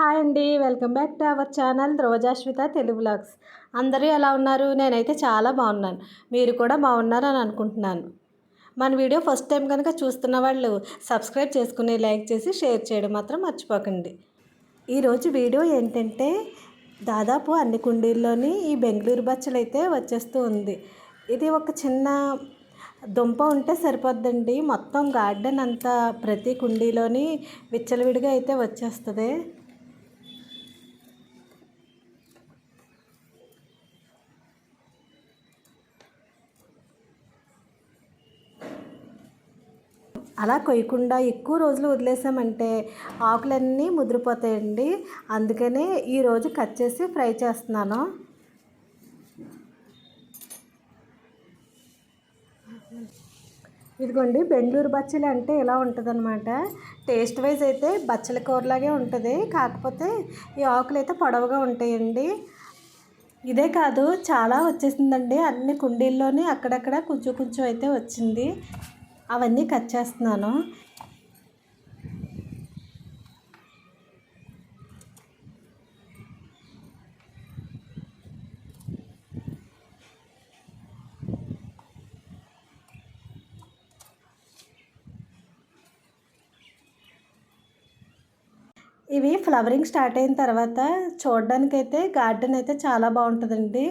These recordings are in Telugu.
హాయ్ అండి. Welcome back to our channel Rojashwitha Telugu vlogs అందరూ ఎలా ఉన్నారు? నేనైతే చాలా బాగున్నాను. మీరు కూడా బాగున్నారని అనుకుంటున్నాను. మన వీడియో ఫస్ట్ టైం కనుక చూస్తున్న వాళ్ళు సబ్స్క్రైబ్ చేసుకుని లైక్ చేసి షేర్ చేయడం మాత్రం మర్చిపోకండి. ఈరోజు వీడియో ఏంటంటే దాదాపు అన్ని కుండీల్లోని ఈ బెంగళూరు బచ్చలు అయితే వచ్చేస్తూ ఉంది. ఇది ఒక చిన్న దుంప ఉంటే సరిపోద్దండి. మొత్తం గార్డెన్ అంతా ప్రతి కుండీలోని విచ్చలవిడిగా అయితే వచ్చేస్తుంది. అలా కొయ్యకుండా ఎక్కువ రోజులు వదిలేసామంటే ఆకులన్నీ ముదిరిపోతాయండి. అందుకనే ఈరోజు కట్ చేసి ఫ్రై చేస్తున్నాను. ఇదిగోండి బెంగళూరు బచ్చలు అంటే ఇలా ఉంటుందన్నమాట. టేస్ట్ వైజ్ అయితే బచ్చల కూరలాగే ఉంటుంది. కాకపోతే ఈ ఆకులు అయితే పొడవుగా ఉంటాయండి. ఇదే కాదు చాలా వచ్చేసిందండి. అన్ని కుండీల్లోనే అక్కడక్కడ కొంచెం కొంచెం అయితే వచ్చింది. అవన్నీ కట్ చేస్తున్నాను. ఇవి ఫ్లవరింగ్ స్టార్ట్ అయిన తర్వాత చూడడానికైతే గార్డెన్ అయితే చాలా బాగుంటుందండి.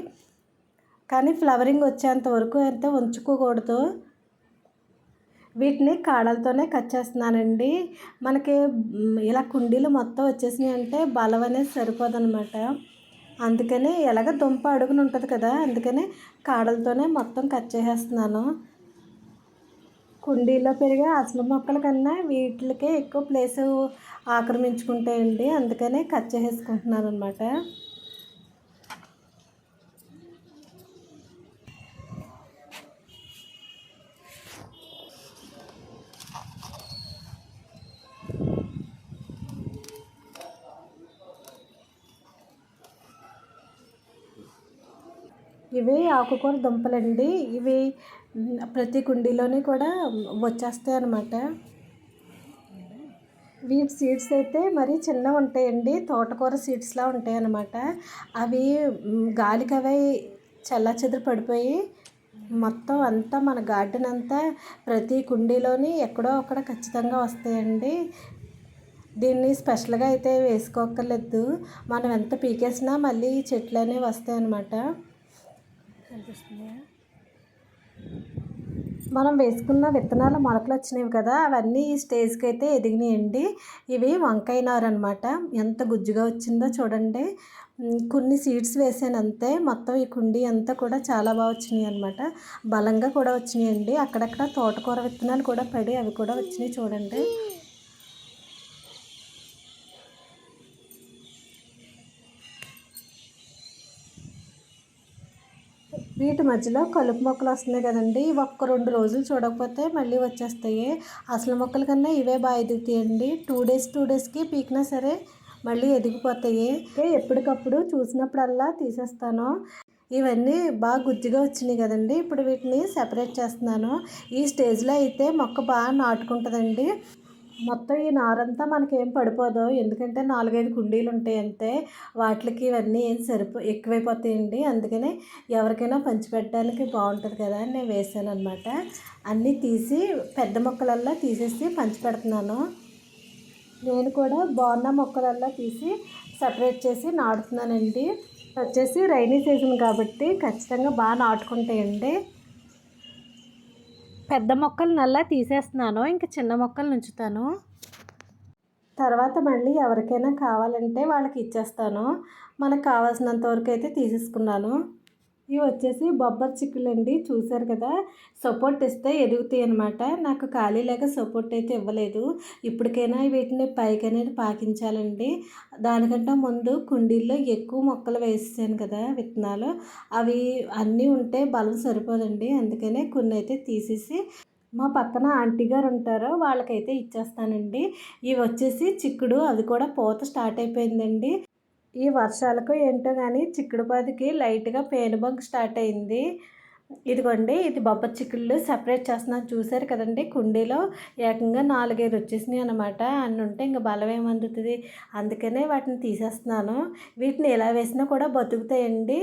కానీ ఫ్లవరింగ్ వచ్చేంత వరకు అయితే ఉంచుకోకూడదు. వీటిని కాడలతోనే కట్ చేస్తున్నానండి. మనకి ఇలా కుండీలు మొత్తం వచ్చేసినాయి అంటే బలం అనేది సరిపోదనమాట అందుకని ఎలాగ దుంప అడుగుని ఉంటుంది కదా అందుకని కాడలతోనే మొత్తం కట్ చేసేస్తున్నాను. కుండీలో పెరిగే అసలు మొక్కల కన్నా వీటికే ఎక్కువ ప్లేస్ ఆక్రమించుకుంటాయండి. అందుకనే కట్ చేసేసుకుంటున్నాను అనమాట ఇవి ఆకుకూర దుంపలండి. ఇవి ప్రతి కుండీలోనే కూడా వచ్చేస్తాయి అన్నమాట వీటి సీడ్స్ అయితే మరి చిన్నవి ఉంటాయండి. తోటకూర సీడ్స్లా ఉంటాయి అన్నమాట అవి గాలికి అవి చల్ల పడిపోయి మొత్తం అంతా మన గార్డెన్ అంతా ప్రతి కుండీలోని ఎక్కడో అక్కడ ఖచ్చితంగా వస్తాయండి. దీన్ని స్పెషల్గా అయితే వేసుకోక్కర్లేదు. మనం ఎంత పీకేసినా మళ్ళీ చెట్లు అనేవి వస్తాయన్నమాట. కనిపిస్తున్నాయా మనం వేసుకున్న విత్తనాలు మొలకలు వచ్చినవి కదా అవన్నీ ఈ స్టేజ్కి అయితే ఎదిగినాయండి. ఇవి వంకాయ నారు అనమాట ఎంత గుజ్జుగా వచ్చిందో చూడండి. కొన్ని సీడ్స్ వేసాను అంతే. మొత్తం ఈ కుండీ అంతా కూడా చాలా బాగా వచ్చినాయి అనమాట బలంగా కూడా వచ్చినాయండి. అక్కడక్కడ తోటకూర విత్తనాలు కూడా పడి అవి కూడా వచ్చినాయి చూడండి. వీటి మధ్యలో కలుపు మొక్కలు వస్తున్నాయి కదండి. ఒక్క రెండు రోజులు చూడకపోతే మళ్ళీ వచ్చేస్తాయి. అసలు మొక్కల కన్నా ఇవే బాగా ఎదుగుతాయండి. టూ డేస్ టూ డేస్కి పీకినా సరే మళ్ళీ ఎదిగిపోతాయి. ఎప్పటికప్పుడు చూసినప్పుడల్లా తీసేస్తాను. ఇవన్నీ బాగా గుజ్జుగా వచ్చినాయి కదండి. ఇప్పుడు వీటిని సెపరేట్ చేస్తున్నాను. ఈ స్టేజ్లో అయితే మొక్క బాగా నాటుకుంటుందండి. మొత్తం ఈ నారంతా మనకేం పడిపోదు. ఎందుకంటే నాలుగైదు కుండీలు ఉంటాయి అంతే వాటికి ఇవన్నీ ఏం సరిపో ఎక్కువైపోతాయండి. అందుకనే ఎవరికైనా పంచిపెట్టడానికి బాగుంటుంది కదా అని నేను వేసాను అనమాట అన్నీ తీసి పెద్ద మొక్కలల్లో తీసేసి పంచిపెడుతున్నాను. నేను కూడా బాగున్న మొక్కలల్లో తీసి సపరేట్ చేసి నాటుతున్నానండి. వచ్చేసి రైనీ సీజన్ కాబట్టి ఖచ్చితంగా బాగా నాటుకుంటాయండి. పెద్ద మొక్కలు నల్లా తీసేస్తున్నాను ఇంకా చిన్న మొక్కలు ఉంచుతాను తర్వాత మళ్ళీ ఎవరికైనా కావాలంటే వాళ్ళకి ఇచ్చేస్తాను మనకు కావాల్సినంత వరకు అయితే తీసేసుకున్నాను. ఇవి వచ్చేసి బొబ్బర్ చిక్కులు అండి చూశారు కదా? సపోర్ట్ ఇస్తే ఎదుగుతాయి అనమాట నాకు ఖాళీ లేక సపోర్ట్ అయితే ఇవ్వలేదు. ఇప్పటికైనా వీటిని పైకి అనేది పాకించాలండి. దానికంటే ముందు కుండీల్లో ఎక్కువ మొక్కలు వేసాను కదా విత్తనాలు. అవి అన్నీ ఉంటే బలం సరిపోదండి. అందుకనే కొన్ని అయితే తీసేసి మా పక్కన ఆంటీ గారు ఉంటారో వాళ్ళకైతే ఇచ్చేస్తానండి. ఇవి వచ్చేసి చిక్కుడు అది కూడా పూత స్టార్ట్ అయిపోయిందండి. ఈ వర్షాలకు ఏంటో కానీ చిక్కుడుపాదికి లైట్గా పేనుబంక్ స్టార్ట్ అయింది. ఇదిగోండి ఇది బొబ్బరి చిక్కుళ్ళు సపరేట్ చేస్తున్నాను. చూసారు కదండి కుండీలో ఏకంగా నాలుగైదు వచ్చేసినాయి అనమాట అన్ని ఉంటే ఇంకా బలం ఏమందుతుంది అందుకనే వాటిని తీసేస్తున్నాను. వీటిని ఎలా వేసినా కూడా బతుకుతాయండి.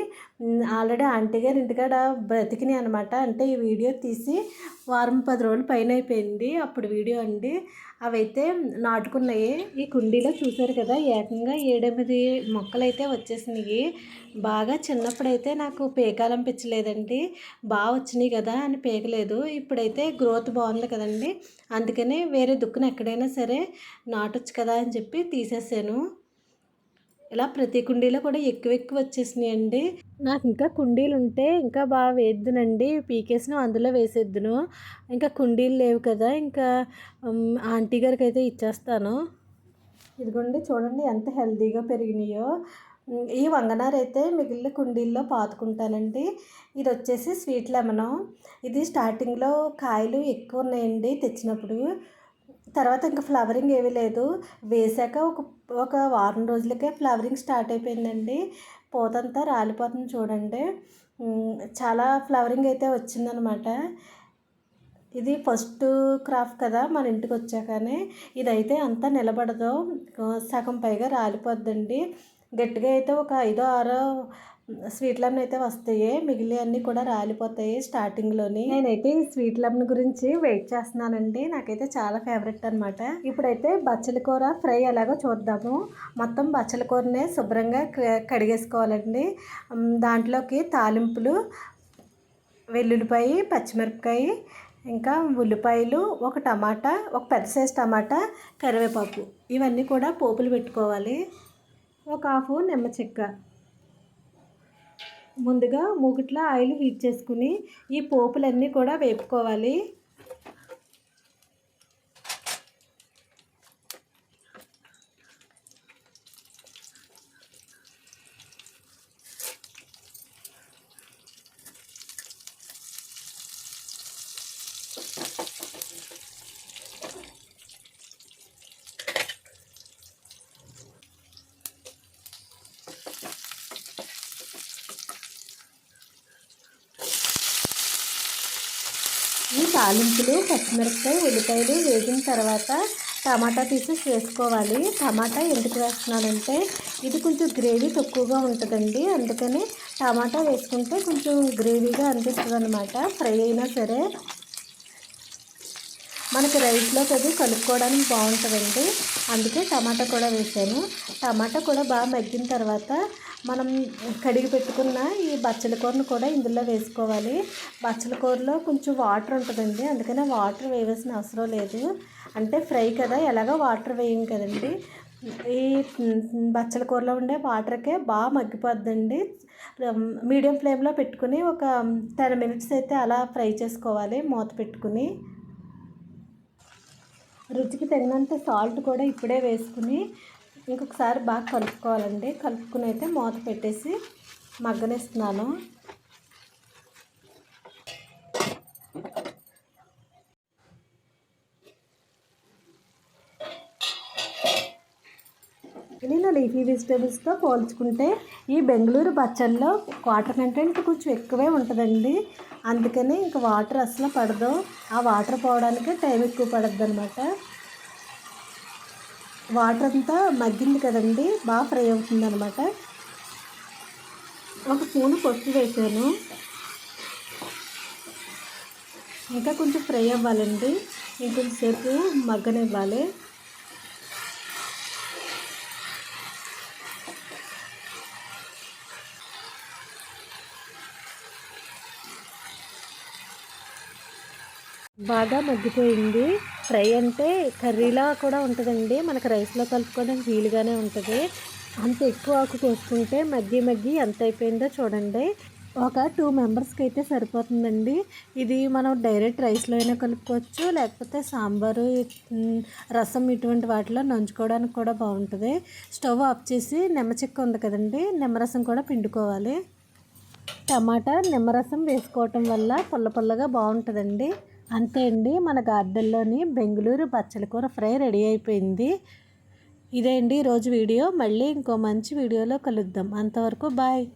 ఆల్రెడీ ఆంటీ గారి ఇంటికాడ బ్రతికినాయి అనమాట అంటే ఈ వీడియో తీసి వారం పది రోజులు పైన అయిపోయింది. అప్పుడు వీడియో అండి. అవైతే నాటుకున్నాయి. ఈ కుండీలో చూసారు కదా ఏకంగా ఏడెనిమిది మొక్కలు అయితే వచ్చేసినాయి. బాగా చిన్నప్పుడైతే నాకు పీకాలనిపించలేదండి. బాగా వచ్చినాయి కదా అని పీకలేదు. ఇప్పుడైతే గ్రోత్ బాగుంది కదండి. అందుకనే వేరే దుక్కున ఎక్కడైనా సరే నాటొచ్చు కదా అని చెప్పి తీసేసాను. ఇలా ప్రతి కుండీలో కూడా ఎక్కువ ఎక్కువ వచ్చేసినాయండి. నాకు ఇంకా కుండీలు ఉంటే ఇంకా బాగా వేద్దునండి. పీకేసిన అందులో వేసేద్దును. ఇంకా కుండీలు లేవు కదా ఇంకా ఆంటీ గారికి అయితే ఇచ్చేస్తాను. ఇదిగోండి చూడండి ఎంత హెల్తీగా పెరిగినాయో. ఈ వంగనారు అయితే మిగిలిన కుండీల్లో పాతుకుంటానండి. ఇది వచ్చేసి స్వీట్ లెమన్. ఇది స్టార్టింగ్లో కాయలు ఎక్కువ ఉన్నాయండి తెచ్చినప్పుడు. తర్వాత ఇంకా ఫ్లవరింగ్ ఏమీ లేదు. వేసాక ఒక ఒక వారం రోజులకే ఫ్లవరింగ్ స్టార్ట్ అయిపోయిందండి. పూతంతా రాలిపోతుంది చూడండి. చాలా ఫ్లవరింగ్ అయితే వచ్చిందనమాట. ఇది ఫస్ట్ క్రాఫ్ కదా మన ఇంటికి వచ్చాకనే. ఇదైతే అంతా నిలబడదు. సగం పైగా రాలిపోద్దండి. గట్టిగా అయితే ఒక ఐదో ఆరో స్వీట్ లెమన్ అయితే వస్తాయి మిగిలి అన్నీ కూడా రాలిపోతాయి స్టార్టింగ్లోని. నేనైతే ఈ స్వీట్ లెమన్ గురించి వెయిట్ చేస్తున్నానండి. నాకైతే చాలా ఫేవరెట్ అనమాట ఇప్పుడైతే బచ్చల కూర ఫ్రై ఎలాగో చూద్దాము. మొత్తం బచ్చల కూరనే శుభ్రంగా కడిగేసుకోవాలండి. దాంట్లోకి తాలింపులు వెల్లుల్లిపాయ పచ్చిమిరపకాయ ఇంకా ఉల్లిపాయలు ఒక టమాటా ఒక పెద్ద సైజ్ టమాటా కరివేపాకు. ఇవన్నీ కూడా పోపులు పెట్టుకోవాలి. ఒక హాఫ్ నిమ్మ చెక్క. ముందుగా మూగిట్లో ఆయిల్ హీట్ చేసుకుని ఈ పోపులన్నీ కూడా వేపుకోవాలి. ఈ తాలింపులు పచ్చిమిరపకాయ ఉల్లిపాయలు వేగిన తర్వాత టమాటా పీసెస్ వేసుకోవాలి. టమాటా ఎందుకు వేస్తున్నానంటే ఇది కొంచెం గ్రేవీ తక్కువగా ఉంటుందండి. అందుకని టమాటా వేసుకుంటే కొంచెం గ్రేవీగా అనిపిస్తుంది అనమాట ఫ్రై అయినా సరే మనకి రైస్లోకి అది కలుపుకోవడానికి బాగుంటుందండి. అందుకే టమాటా కూడా వేసాను. టమాటా కూడా బాగా మగ్గిన తర్వాత మనం కడిగి పెట్టుకున్న ఈ బచ్చల కూరను కూడా ఇందులో వేసుకోవాలి. బచ్చల కూరలో కొంచెం వాటర్ ఉంటుందండి. అందుకనే వాటర్ వేయాల్సిన అవసరం లేదు. అంటే ఫ్రై కదా ఎలాగో వాటర్ వేయం కదండి. ఈ బచ్చల కూరలో ఉండే వాటర్కే బాగా మగ్గిపోద్దండి. మీడియం ఫ్లేమ్లో పెట్టుకుని ఒక టెన్ మినిట్స్ అయితే అలా ఫ్రై చేసుకోవాలి మూత పెట్టుకుని. రుచికి తగినంత సాల్ట్ కూడా ఇప్పుడే వేసుకుని ఇంకొకసారి బాగా కలుపుకోవాలండి. కలుపుకుని అయితే మూత పెట్టేసి మగ్గనిస్తున్నాను. నేను లీఫీ వెజిటేబుల్స్తో పోల్చుకుంటే ఈ బెంగళూరు బచ్చల్లో వాటర్ కంటెంట్ కొంచెం ఎక్కువే ఉంటుందండి. అందుకని ఇంకా వాటర్ అసలు పడదు. ఆ వాటర్ పోవడానికి టైం ఎక్కువ పడద్దు అనమాట వాటర్ అంతా మగ్గింది కదండి బాగా ఫ్రై అవుతుంది అనమాట ఒక స్పూన్ పసుపు వేసాను. ఇంకా కొంచెం ఫ్రై అవ్వాలండి. ఇంకొంచెంసేపు మగ్గనివ్వాలి. బాగా మగ్గిపోయింది. ఫ్రై అంటే కర్రీలా కూడా ఉంటుందండి. మనకు రైస్లో కలుపుకోవడానికి వీలుగానే ఉంటుంది. అంత ఎక్కువ ఆకు కోసుకుంటే మగ్గి మగ్గి ఎంత అయిపోయిందో చూడండి. ఒక టూ మెంబర్స్కి అయితే సరిపోతుందండి. ఇది మనం డైరెక్ట్ రైస్లో అయినా కలుపుకోవచ్చు. లేకపోతే సాంబారు రసం ఇటువంటి వాటిలో నంచుకోవడానికి కూడా బాగుంటుంది. స్టవ్ ఆఫ్ చేసి నిమ్మచెక్క ఉంది కదండి నిమ్మరసం కూడా పిండుకోవాలి. టమాటా నిమ్మరసం వేసుకోవటం వల్ల పుల్ల పుల్లగా బాగుంటుందండి. అంతే అండి. మన గార్డెన్లోని బెంగళూరు బచ్చల కూర ఫ్రై రెడీ అయిపోయింది. ఇదే అండి ఈరోజు వీడియో. మళ్ళీ ఇంకో మంచి వీడియోలో కలుద్దాం. అంతవరకు బాయ్.